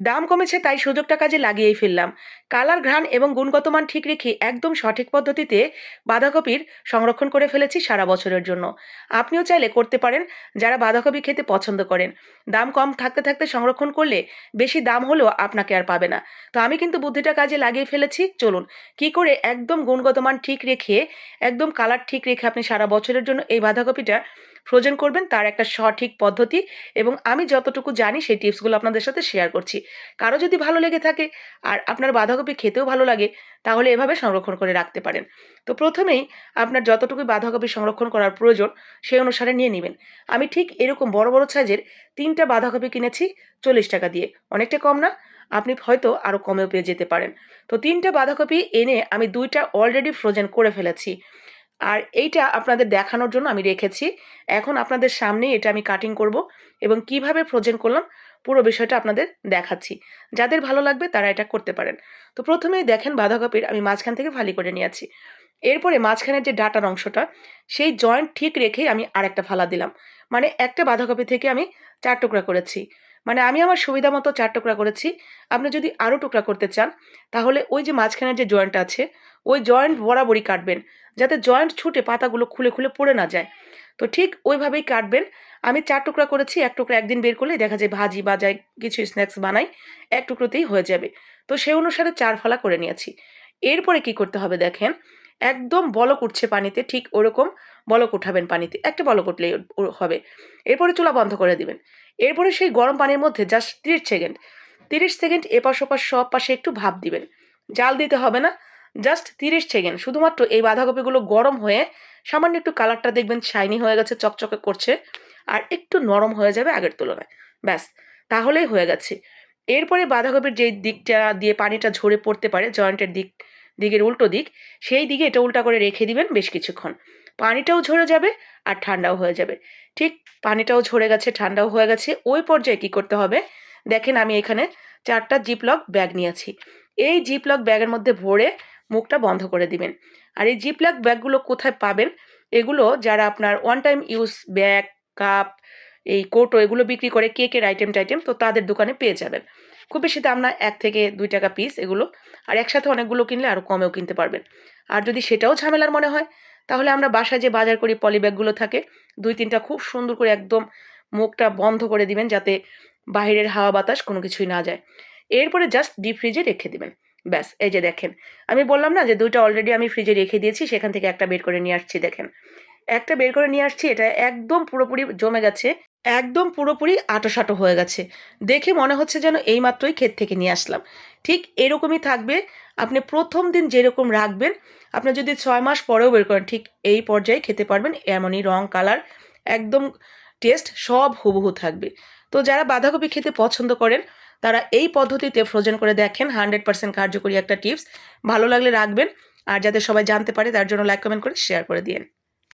দাম কমেছে, তাই সুযোগটা কাজে লাগিয়েই ফেললাম। কালার, ঘ্রাণ এবং গুণগত মান ঠিক রেখে একদম সঠিক পদ্ধতিতে বাঁধাকপির সংরক্ষণ করে ফেলেছি সারা বছরের জন্য। আপনিও চাইলে করতে পারেন, যারা বাঁধাকপি খেতে পছন্দ করেন। দাম কম থাকতে থাকতে সংরক্ষণ করলে বেশি দাম হলেও আপনাকে আর পাবে না। তো আমি কিন্তু বুদ্ধিটা কাজে লাগিয়ে ফেলেছি, চলুন। কি করে একদম গুণগত মান ঠিক রেখে, একদম কালার ঠিক রেখে আপনি সারা বছরের জন্য এই বাঁধাকপিটা ফ্রোজেন করবেন তার একটা সঠিক পদ্ধতি এবং আমি যতটুকু জানি সেই টিপসগুলো আপনাদের সাথে শেয়ার করছি। কারও যদি ভালো লেগে থাকে আর আপনার বাঁধাকপি খেতেও ভালো লাগে, তাহলে এভাবে সংরক্ষণ করে রাখতে পারেন। তো প্রথমেই আপনার যতটুকু বাঁধাকপি সংরক্ষণ করার প্রয়োজন সেই অনুসারে নিয়ে নেবেন। আমি ঠিক এরকম বড় বড় সাইজের তিনটা বাঁধাকপি কিনেছি চল্লিশ টাকা দিয়ে। অনেকটা কম না, আপনি হয়তো আরও কমেও পেয়ে যেতে পারেন। তো তিনটা বাঁধাকপি এনে আমি দুইটা অলরেডি ফ্রোজেন করে ফেলেছি। আর এইটা আপনাদের দেখানোর জন্য আমি রেখেছি। এখন আপনাদের সামনেই এটা আমি কাটিং করব এবং কীভাবে ফ্রোজেন করলাম পুরো বিষয়টা আপনাদের দেখাচ্ছি। যাদের ভালো লাগবে তারা এটা করতে পারেন। তো প্রথমেই দেখেন বাঁধাকপির আমি মাঝখান থেকে ফালি করে নিয়েছি এরপরে মাঝখানের যে ডাটার অংশটা, সেই জয়েন্ট ঠিক রেখেই আমি আরেকটা ফালা দিলাম। মানে একটা বাঁধাকপি থেকে আমি চার টুকরা করেছি। মানে আমি আমার সুবিধা মতো চার টুকরা করেছি। আপনি যদি আরও টুকরা করতে চান, তাহলে ওই যে মাঝখানের যে জয়েন্ট আছে, ওই জয়েন্ট বরাবরই কাটবেন। যাতে জয়েন্ট ছুটে পাতাগুলো খুলে খুলে পড়ে না যায়। তো ঠিক ওইভাবেই কাটবেন। আমি চার টুকরা করেছি, এক টুকরা একদিন বের করলে দেখা যায় ভাজি বা যায় কিছু স্ন্যাক্স বানাই, এক টুকরোতেই হয়ে যাবে। তো সেই অনুসারে চার ফালা করে নিয়েছি। এরপরে কি করতে হবে দেখেন একদম বলক উঠছে পানিতে, ঠিক ওরকম বলক উঠাবেন পানিতে, একটা বলক উঠলেই হবে। এরপরে চুলা বন্ধ করে দিবেন। এরপরে সেই গরম পানির মধ্যে জাস্ট তিরিশ সেকেন্ড তিরিশ সেকেন্ড এপাশ ওপাশ সব পাশে একটু ভাপ দিবেন। জাল দিতে হবে না জাস্ট তিরিশ সেকেন্ড। শুধুমাত্র এই বাঁধাকপিগুলো গরম হয়ে সামান্য একটু কালারটা দেখবেন শাইনি হয়ে গেছে, চকচকে করছে, আর একটু নরম হয়ে যাবে আগের তুলনায়। ব্যাস, তাহলেই হয়ে গেছে। এরপরে বাঁধাকপির যেই দিকটা দিয়ে পানিটা ঝরে পড়তে পারে জয়েন্টের দিক দিকের উল্টো দিক, সেই দিকে এটা উল্টা করে রেখে দিবেন বেশ কিছুক্ষণ। পানিটাও ঝরে যাবে আর ঠান্ডাও হয়ে যাবে। ঠিক পানিটাও ঝরে গেছে, ঠান্ডাও হয়ে গেছে, ওই পর্যায়ে কী করতে হবে? দেখেন আমি এখানে চারটা জিপলক ব্যাগ নিয়েছি। এই জিপলক ব্যাগের মধ্যে ভরে মুখটা বন্ধ করে দিবেন। আর এই জিপলক ব্যাগগুলো কোথায় পাবেন? এগুলো যারা আপনার one time use bag cup এই কোটো এগুলো বিক্রি করে কেকের আইটেম টাইটেম তো তাদের দোকানে পেয়ে যাবেন। খুব বেশি দাম না, এক থেকে দুই টাকা পিস এগুলো। আর একসাথে অনেকগুলো কিনলে আরও কমেও কিনতে পারবেন। আর যদি সেটাও ঝামেলার মনে হয়, তাহলে আমরা বাসায় যে বাজার করি পলি ব্যাগগুলো থাকে, দুই তিনটা খুব সুন্দর করে একদম মুখটা বন্ধ করে দিবেন যাতে বাইরের হাওয়া বাতাস কোনো কিছুই না যায়। এরপরে জাস্ট ডিপ ফ্রিজে রেখে দিবেন। ব্যাস, এই যে দেখেন। আমি বললাম না যে দুইটা অলরেডি আমি ফ্রিজে রেখে দিয়েছি, সেখান থেকে একটা বের করে নিয়ে আসছি, দেখেন। একটা বের করে নিয়ে আসছি, এটা একদম পুরোপুরি জমে গেছে, একদম পুরোপুরি আটোসাটো হয়ে গেছে। দেখে মনে হচ্ছে যেন এইমাত্রই ক্ষেত থেকে নিয়ে আসলাম। ঠিক এরকমই থাকবে, আপনি প্রথম দিন যেরকম রাখবেন, আপনি যদি ছয় মাস পরেও বের করেন, ঠিক এই পর্যায়ে খেতে পারবেন, এমনই রং, কালার, একদম টেস্ট সব হুবহু থাকবে। তো যারা বাঁধাকপি খেতে পছন্দ করেন, তারা এই পদ্ধতিতে ফ্রোজেন করে দেখেন, হান্ড্রেড পার্সেন্ট কার্যকরী একটা টিপস। ভালো লাগলে রাখবেন, আর যাতে সবাই জানতে পারে, তার জন্য লাইক, কমেন্ট করে, শেয়ার করে দিন